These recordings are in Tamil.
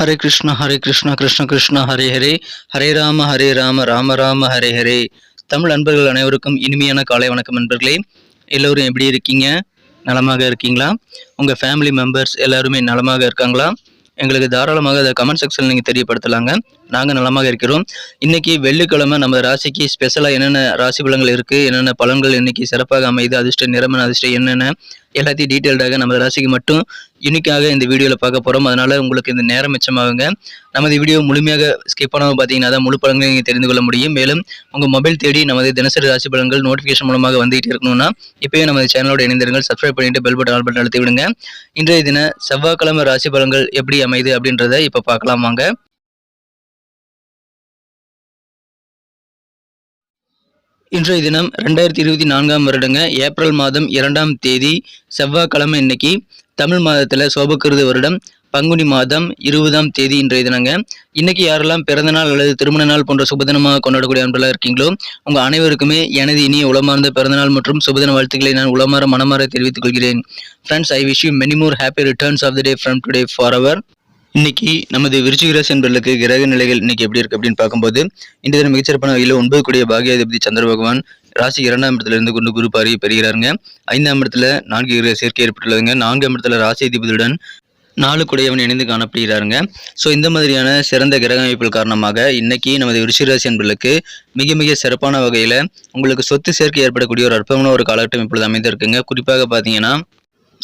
ஹரே கிருஷ்ணா ஹரே கிருஷ்ணா கிருஷ்ண கிருஷ்ணா ஹரே ஹரே ஹரே ராம ஹரே ராம ராம ராம ஹரே ஹரே தமிழ் அன்பர்கள் அனைவருக்கும் இனிமையான காலை வணக்கம் நண்பர்களே. எல்லோரும் எப்படி இருக்கீங்க? நலமாக இருக்கீங்களா? உங்கள் ஃபேமிலி மெம்பர்ஸ் எல்லாருமே நலமாக இருக்காங்களா? எங்களுக்கு தாராளமாக அதை கமெண்ட் செக்ஷனில் நீங்கள் தெரியப்படுத்தலாங்க. நாங்கள் நலமாக இருக்கிறோம். இன்றைக்கி வெள்ளிக்கிழமை நம்ம ராசிக்கு ஸ்பெஷலாக என்னென்ன ராசி பலங்கள் இருக்குது என்னென்ன பலன்கள் இன்றைக்கி சிறப்பாக அமையுது? அதிர்ஷ்ட நிறமன அதிர்ஷ்டம் என்னென்ன? எல்லாத்தையும் டீட்டெயில்டாக நம்ம ராசிக்கு மட்டும் யூனிக்காக இந்த வீடியோவில் பார்க்க போகிறோம் அதனால் உங்களுக்கு இந்த நேரம் மிச்சமாகுங்க. நமது வீடியோ முழுமையாக ஸ்கிப் பண்ணாமல் பார்த்தீங்கன்னா தான் முழு பலன்களை நீங்கள் தெரிந்து கொள்ள முடியும். மேலும் உங்கள் மொபைல் தேடி நமது தினசரி ராசி பலன்கள் நோட்டிஃபிகேஷன் மூலமாக வந்துகிட்டு இருக்கணும்னா இப்போயே நமது சேனலோட இணைந்திருங்கள். சப்ஸ்கிரைப் பண்ணிட்டு பெல் பட்டன் ஆல் பட்டன் அழுத்தி விடுங்க. இன்றைய தின செவ்வாய்க்கிழமை ராசி பலன்கள் எப்படி அமையுது அப்படின்றத இப்போ பார்க்கலாம் வாங்க. இன்றைய தினம் ரெண்டாயிரத்தி இருபத்தி நான்காம் வருடங்க ஏப்ரல் மாதம் இரண்டாம் தேதி செவ்வாய்க்கிழமை இன்னைக்கு தமிழ் மாதத்தில் சோபக்கிருது வருடம் பங்குனி மாதம் இருபதாம் தேதி இன்றைய தினங்க. இன்னைக்கு யாரெல்லாம் பிறந்த நாள் அல்லது திருமண நாள் போன்ற சுபதினமாக கொண்டாடக்கூடிய அன்பெல்லாம் இருக்கீங்களோ உங்க அனைவருக்குமே எனது இனிய உளமார்ந்த பிறந்தநாள் மற்றும் சுபதின வாழ்த்துக்களை நான் உளமாற மனமாற தெரிவித்துக் கொள்கிறேன். Friends I wish you many more happy returns of the day from today for our இன்னைக்கு நமது விருச்சிக ராசி என்பர்களுக்கு கிரக நிலைகள் இன்னைக்கு எப்படி இருக்கு அப்படின்னு பார்க்கும்போது இந்த தினம் மிகச்சிறப்பான வகையில் ஒன்பது கூடிய பாகியாதிபதி சந்திர பகவான் ராசி இரண்டாம் இடத்துல இருந்து கொண்டு குரு பாரி பெறுகிறாருங்க. ஐந்தாம் இடத்துல நான்கு கிரக சேர்க்கை ஏற்பட்டுள்ளதுங்க. நான்காம் இடத்துல ராசி அதிபதியுடன் நாலு குடையவன் இணைந்து காணப்படுகிறாருங்க. ஸோ இந்த மாதிரியான சிறந்த கிரக அமைப்புகள் காரணமாக இன்னைக்கு நமது விருச்சிகராசி என்பர்களுக்கு மிக மிக சிறப்பான வகையில் உங்களுக்கு சொத்து சேர்க்கை ஏற்படக்கூடிய ஒரு அற்பமான ஒரு காலகட்டம் இப்பொழுது அமைந்திருக்குங்க. குறிப்பாக பார்த்தீங்கன்னா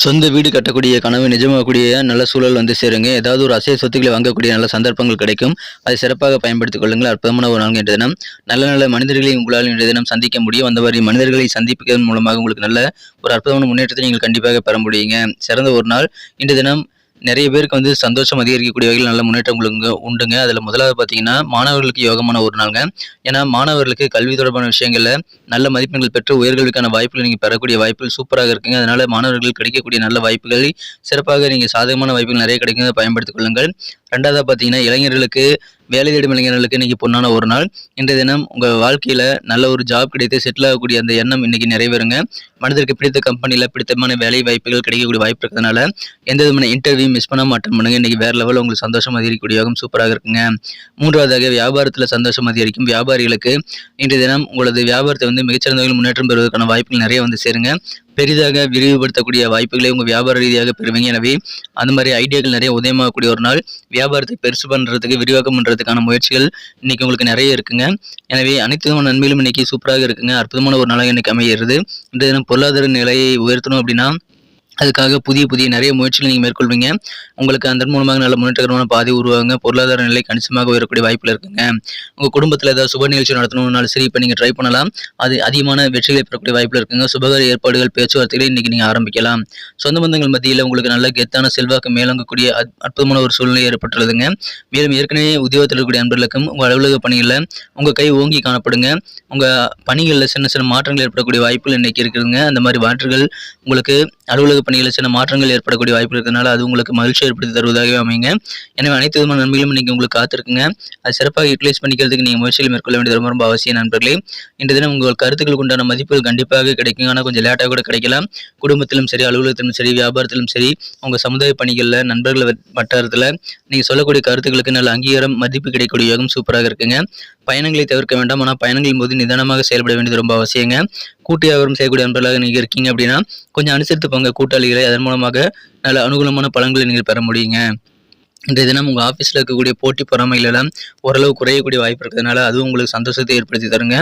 சொந்த வீடு கட்டக்கூடிய கனவு நிஜமாகக்கூடிய நல்ல சூழல் வந்து சேருங்க. ஏதாவது ஒரு அசைய சொத்துக்களை வாங்கக்கூடிய நல்ல சந்தர்ப்பங்கள் கிடைக்கும். அதை சிறப்பாக பயன்படுத்திக் கொள்ளுங்கள். அற்புதமான ஒரு நாள் இன்றைய தினம். நல்ல நல்ல மனிதர்களை உங்களால் இன்றைய தினம் சந்திக்க முடியும். அந்த மாதிரி மனிதர்களை சந்திப்பதன் மூலமாக உங்களுக்கு நல்ல ஒரு அற்புதமான முன்னேற்றத்தை நீங்கள் கண்டிப்பாக பெற முடியுங்க. சிறந்த ஒரு நாள். இன்றைய தினம் நிறைய பேருக்கு வந்து சந்தோஷம் அதிகரிக்கக்கூடிய வகையில் நல்ல முன்னேற்றம் உங்களுக்கு உண்டுங்க. அதில் முதலாவது பார்த்தீங்கன்னா மாணவர்களுக்கு யோகமான ஒரு நாளுங்க. ஏன்னா மாணவர்களுக்கு கல்வி தொடர்பான விஷயங்களில் நல்ல மதிப்பெண்கள் பெற்று உயர்கல்விக்கான வாய்ப்புகள் நீங்கள் பெறக்கூடிய வாய்ப்புகள் சூப்பராக இருக்குங்க. அதனால் மாணவர்களுக்கு கிடைக்கக்கூடிய நல்ல வாய்ப்புகளை சிறப்பாக நீங்கள் சாதகமான வாய்ப்புகள் நிறைய கிடைக்கும் பயன்படுத்திக் கொள்ளுங்கள். ரெண்டாவதாக பார்த்தீங்கன்னா இளைஞர்களுக்கு வேலை தேடும் இளைஞர்களுக்கு இன்னைக்கு பொன்னான ஒரு நாள். இன்றைய தினம் உங்கள் வாழ்க்கையில் நல்ல ஒரு ஜாப் கிடைத்து செட்டில் ஆகக்கூடிய அந்த எண்ணம் இன்னைக்கு நிறைவேறுங்க. மனதிற்கு பிடித்த கம்பெனியில் பிடித்தமான வேலை வாய்ப்புகள் கிடைக்கக்கூடிய வாய்ப்பு இருக்கிறதுனால எந்த விதமான இன்டர்வியூ மிஸ் பண்ண அட்டன் பண்ணுங்க. இன்னைக்கு வேறு லெவலில் உங்களுக்கு சந்தோஷம் அதிகரிக்கக்கூடிய யோகம் சூப்பராக இருக்குங்க. மூன்றாவதாக வியாபாரத்தில் சந்தோஷம் அதிகரிக்கும். வியாபாரிகளுக்கு இன்றைய தினம் உங்களது வியாபாரத்தை வந்து மிகச்சிறந்த முன்னேற்றம் பெறுவதற்கான வாய்ப்புகள் நிறைய வந்து சேருங்க. பெரிதாக விரிவுபடுத்தக்கூடிய வாய்ப்புகளை உங்கள் வியாபார ரீதியாக பெறுவீங்க. எனவே அந்த மாதிரி ஐடியாக்கள் நிறைய உதயமாகக்கூடிய ஒரு நாள். வியாபாரத்தை பெருசு பண்ணுறதுக்கு விரிவாக்கம் பண்ணுறதுக்கான முயற்சிகள் இன்றைக்கி உங்களுக்கு நிறைய இருக்குங்க. எனவே அனைத்து விதமான நன்மையிலும் இன்றைக்கி சூப்பராக இருக்குங்க. அற்புதமான ஒரு நாளாக இன்றைக்கி அமைகிறது இந்த தினம் பொருளாதார நிலையை உயர்த்தணும் அப்படின்னா அதுக்காக புதிய புதிய நிறைய முயற்சிகள் நீங்கள் மேற்கொள்வீங்க. உங்களுக்கு அதன் மூலமாக நல்ல முன்னேற்றகரமான பாதை உருவாங்க பொருளாதார நிலை கணிசமாக உயரக்கூடிய வாய்ப்பில் இருக்குங்க. உங்கள் குடும்பத்தில் ஏதாவது சுப நிகழ்ச்சி நடத்தணும்னாலும் சரி இப்போ நீங்கள் ட்ரை பண்ணலாம். அது அதிகமான வெற்றிகளை பெறக்கூடிய வாய்ப்பில் இருக்குங்க. சுபகார ஏற்பாடுகள் பேச்சுவார்த்தைகளை இன்றைக்கி நீங்கள் ஆரம்பிக்கலாம். சொந்த பந்தங்கள் மத்தியில் உங்களுக்கு நல்ல கெத்தான செல்வாக்கு மேலோங்கக்கூடிய அற்புதமான ஒரு சூழ்நிலை ஏற்பட்டுள்ளதுங்க. மேலும் ஏற்கனவே உத்தியோகத்தில் இருக்கக்கூடிய அன்பர்களுக்கும் உங்கள் அலுவலக பணிகளில் உங்கள் கை ஓங்கி காணப்படுங்க. உங்கள் பணிகளில் சின்ன சின்ன மாற்றங்கள் ஏற்படக்கூடிய வாய்ப்புகள் இன்னைக்கு இருக்குதுங்க. அந்த மாதிரி மாற்றங்கள் உங்களுக்கு அலுவலக பணிகளில் சின்ன மாற்றங்கள் ஏற்படக்கூடிய வாய்ப்பு இருக்கிறதுனால அது உங்களுக்கு மகிழ்ச்சி ஏற்படுத்தி தருவதாகவே அமைங்க எனவே அனைத்து விதமான நன்மைகளும் நீங்கள் உங்களுக்கு காத்திருக்குங்க. அது சிறப்பாக யூட்டிலைஸ் பண்ணிக்கிறதுக்கு நீங்கள் முயற்சிகள் மேற்கொள்ள வேண்டியது ரொம்ப ரொம்ப அவசியம் நண்பர்களே. இன்று தினம் உங்கள் கருத்துக்களுக்கு உண்டான மதிப்புகள் கண்டிப்பாக கிடைக்கும் ஆனால் கொஞ்சம் லேட்டாக கூட கிடைக்கலாம். குடும்பத்திலும் சரி அலுவலகத்திலும் சரி வியாபாரத்திலும் சரி உங்கள் சமுதாய பணிகளில் நண்பர்கள் வட்டாரத்தில் நீங்கள் சொல்லக்கூடிய கருத்துக்களுக்கு நல்ல அங்கீகாரம் மதிப்பு கிடைக்கக்கூடிய யோகம் சூப்பராக இருக்குங்க. பயணங்களை தவிர்க்க வேண்டாம். ஆனால் பயணங்களின் போது நிதானமாக செயல்பட வேண்டியது ரொம்ப அவசியங்க. கூட்டு வியாபாரம் செய்யக்கூடிய நண்பர்களாக நீங்கள் இருக்கீங்க அப்படின்னா கொஞ்சம் அனுசரித்து போங்க. கூட்டாளிகளை அதன் மூலமாக நல்ல அனுகூலமான பலன்களை நீங்கள் பெற முடியுங்க. இன்றைய தினம் உங்கள் ஆஃபீஸில் இருக்கக்கூடிய போட்டி பொறாமைகளெல்லாம் ஓரளவு குறையக்கூடிய வாய்ப்பு இருக்கிறதுனால அதுவும் உங்களுக்கு சந்தோஷத்தை ஏற்படுத்தி தருங்க.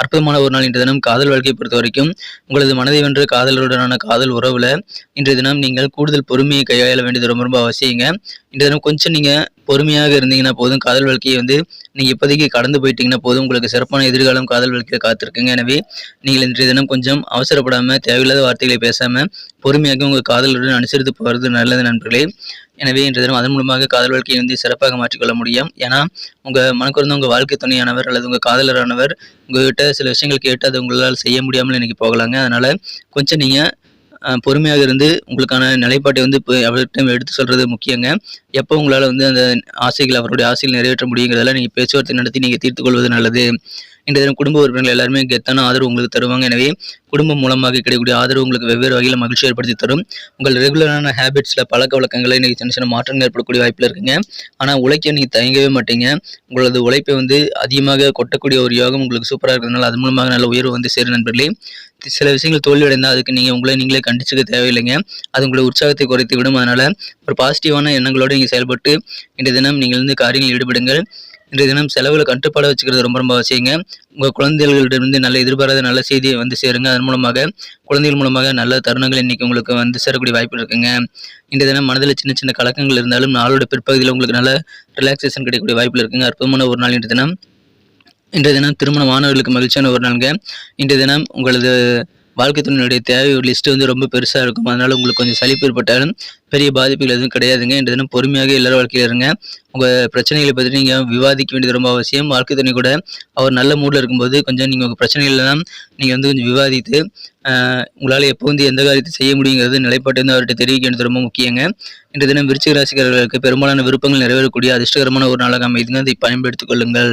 அற்புதமான ஒரு நாள் இன்றைய தினம் காதல் வாழ்க்கையை பொறுத்த வரைக்கும் உங்களது மனதை வென்று காதலருடனான காதல் உறவில் இன்றைய தினம் நீங்கள் கூடுதல் பொறுமையை கையாள வேண்டியது ரொம்ப ரொம்ப அவசியங்க. இன்றைய தினம் கொஞ்சம் நீங்கள் பொறுமையாக இருந்தீங்கன்னா போதும். காதல் வாழ்க்கையை வந்து நீங்கள் இப்போதைக்கு கடந்து போயிட்டீங்கன்னா போதும். உங்களுக்கு சிறப்பான எதிர்காலம் காதல் வாழ்க்கையில் காத்திருக்குங்க. எனவே நீங்கள் இன்றைய தினம் கொஞ்சம் அவசரப்படாமல் தேவையில்லாத வார்த்தைகளை பேசாமல் பொறுமையாக உங்கள் காதலுடன் அனுசரித்து போகிறது நல்லது நண்பர்களே. எனவே இன்றைய தினம் அதன் மூலமாக காதல் வாழ்க்கையை வந்து சிறப்பாக மாற்றிக்கொள்ள முடியும். ஏன்னா உங்கள் மனக்குறந்த உங்கள் வாழ்க்கை துணையானவர் அல்லது உங்கள் காதலரானவர் உங்கள்கிட்ட சில விஷயங்கள் கேட்டு அதை உங்களால் செய்ய முடியாமல் இன்றைக்கி போகலாங்க. அதனால் கொஞ்சம் நீங்கள் பொறுமையாக இருந்து உங்களுக்கான நிலைப்பாட்டை வந்து இப்போ அவர்கிட்ட எடுத்து சொல்கிறது முக்கியங்க. எப்போ உங்களால் வந்து அந்த ஆசைகள் அவருடைய ஆசைகள் நிறைவேற்ற முடியுங்கிறதெல்லாம் நீங்கள் பேச்சுவார்த்தை நடத்தி நீங்கள் தீர்த்து கொள்வது நல்லது. இன்றைய தினம் குடும்ப உறுப்பினர்கள் எல்லாருமே கெத்தான ஆதரவு உங்களுக்கு தருவாங்க? எனவே குடும்பம் மூலமாக கிடைக்கக்கூடிய ஆதரவு உங்களுக்கு வெவ்வேறு வகையில் மகிழ்ச்சி ஏற்படுத்தி தரும். உங்கள் ரெகுலரான ஹேபிட்ஸில் பழக்க வழக்கங்களை இன்றைக்கி சின்ன சின்ன மாற்றங்கள் ஏற்படக்கூடிய வாய்ப்பில் இருக்குங்க. ஆனால் உழைக்க நீங்கள் தயங்கவே மாட்டீங்க. உங்களது உழைப்பை வந்து அதிகமாக கொட்டக்கூடிய ஒரு யோகம் உங்களுக்கு சூப்பராக இருக்கிறதுனால அது மூலமாக நல்ல உயர்வு வந்து சேரும் நண்பர்களே. சில விஷயங்கள் தோல்வியடைந்தால் அதுக்கு நீங்கள் உங்களை நீங்களே கண்டிச்சுக்க தேவையில்லைங்க. அது உங்களை உற்சாகத்தை குறைத்து விடும். அதனால் ஒரு பாசிட்டிவான எண்ணங்களோடு நீங்கள் செயல்பட்டு இன்றைய தினம் நீங்கள் வந்து காரியங்களில் ஈடுபடுங்கள். இன்றைய தினம் செலவில் கட்டுப்பாடு வச்சுக்கிறது ரொம்ப ரொம்ப அவசியங்க. உங்கள் குழந்தைகளிடமிருந்து நல்ல எதிர்பாராத நல்ல செய்தியை வந்து சேருங்க. அதன் மூலமாக குழந்தைகள் மூலமாக நல்ல தருணங்கள் இன்னைக்கு உங்களுக்கு வந்து சேரக்கூடிய வாய்ப்பு இருக்குங்க. இன்றைய தினம் மனதில் சின்ன சின்ன கலக்கங்கள் இருந்தாலும் நாளோட பிற்பகுதியில் உங்களுக்கு நல்ல ரிலாக்ஸேஷன் கிடைக்கக்கூடிய வாய்ப்பில் இருக்குங்க. அற்புதமான ஒரு நாள் இன்றைய தினம். இன்றைய தினம் திருமண மாணவர்களுக்கு மகிழ்ச்சியான ஒரு நாளுங்க. இன்றைய தினம் உங்களது வாழ்க்கை துணையுடைய தேவை ஒரு லிஸ்ட்டு வந்து ரொம்ப பெருசாக இருக்கும். அதனால் உங்களுக்கு கொஞ்சம் சலிப்பு ஏற்பட்டாலும் பெரிய பாதிப்புகள் எதுவும் கிடையாதுங்க. இந்த தினம் பொறுமையாக எல்லாரும் வாழ்க்கையில் இருங்க. உங்கள் பிரச்சனைகளை பற்றி நீங்கள் விவாதிக்க வேண்டியது ரொம்ப அவசியம். வாழ்க்கை துணை கூட அவர் நல்ல மூடில் இருக்கும்போது கொஞ்சம் நீங்கள் உங்கள் பிரச்சனைகள்லாம் நீங்கள் வந்து கொஞ்சம் விவாதித்து உங்களால் எப்போ வந்து எந்த காரியத்தை செய்ய முடியுங்கிறது நிலைப்பாட்டு வந்து அவர்கிட்ட தெரிவிக்க வேண்டியது ரொம்ப முக்கியங்க. இன்றைய தினம் விருச்சிக ராசிக்காரர்களுக்கு பெரும்பாலான விருப்பங்கள் நிறைவேறக்கூடிய அதிர்ஷ்டகரமான ஒரு நாளாக அமைதுங்க அதை பயன்படுத்திக் கொள்ளுங்கள்.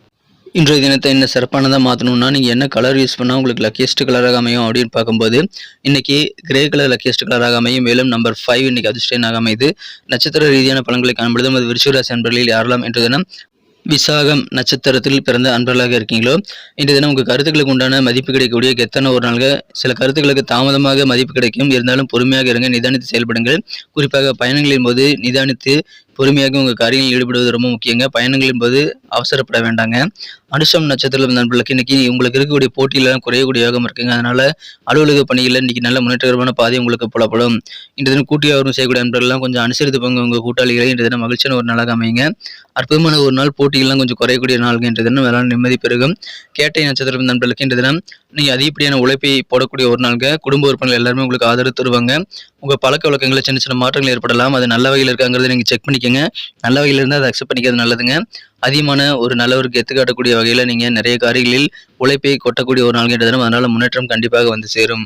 இன்றைய தினத்தை என்ன சிறப்பானதாக மாற்றணும்னா நீங்கள் என்ன கலர் யூஸ் பண்ணால் உங்களுக்கு லக்கியஸ்ட் கலராக அமையும் அப்படின்னு பார்க்கும்போது இன்றைக்கி கிரே கலர் லக்கியஸ்ட் கலராக அமையும். மேலும் நம்பர் ஃபைவ் இன்றைக்கி அதிர்ஷ்டனாக அமைது நட்சத்திர ரீதியான பலன்களை காண்பது நமது விருச்சிகராசி அன்பர்களில் யாரெல்லாம் இன்றைய தினம் விசாகம் நட்சத்திரத்தில் பிறந்த அன்பர்களாக இருக்கீங்களோ இன்றைய தினம் உங்கள் கருத்துக்களுக்கு உண்டான மதிப்பு கிடைக்கக்கூடிய கெத்தான ஒரு நாள்கள் சில கருத்துக்களுக்கு தாமதமாக மதிப்பு கிடைக்கும். இருந்தாலும் பொறுமையாக இருங்க நிதானித்து செயல்படுங்கள். குறிப்பாக பயணங்களின் போது நிதானித்து பொறுமையாக உங்கள் காரியங்களில் ஈடுபடுவது ரொம்ப முக்கியங்க. பயணங்களின் போது அவசரப்பட வேண்டாங்க. அனுஷம் நட்சத்திரம் நண்பர்களுக்கு இன்னைக்கு உங்களுக்கு இருக்கக்கூடிய போட்டியிலாம் குறையக்கூடிய யோகம் இருக்குங்க. அதனால அலுவலக பணிகளில் இன்னைக்கு நல்ல முன்னேற்றகரமான பாதை உங்களுக்கு புலப்படும். இன்று தினம் கூட்டியாவரும் செய்யக்கூடிய நண்பர்கள்லாம் கொஞ்சம் அனுசரித்து போங்க. உங்கள் கூட்டாளிகளை இன்று தினம் மகிழ்ச்சியான ஒரு நாளாக அமைங்க அற்புதமான ஒரு நாள். போட்டிகள்லாம் கொஞ்சம் குறையக்கூடிய நாள்கள் இன்று தினம் வேளாண் நிம்மதி பெருகும். கேட்டை நட்சத்திரம் நண்பர்களுக்கு இன்று தினம் நீங்கள் அதிகப்படியான உழைப்பை போடக்கூடிய ஒரு நாள்க குடும்ப உறுப்பினர்கள் எல்லாருமே உங்களுக்கு ஆதரவு தருவாங்க. உங்கள் பழக்க வழக்கங்களில் சின்ன சின்ன மாற்றங்கள் ஏற்படலாம். அது நல்ல வகையில் இருக்காங்கிறத நீங்கள் செக் பண்ணிக்கோங்க. நல்ல வகையில் இருந்தால் அதை அக்செப்ட் பண்ணிக்கிறது நல்லதுங்க. அதிகமான ஒரு நல்லவருக்கு எடுத்து வகையில் நீங்கள் நிறைய காரியங்களில் உழைப்பை கொட்டக்கூடிய ஒரு நாள் தினம் அதனால் முன்னேற்றம் கண்டிப்பாக வந்து சேரும்.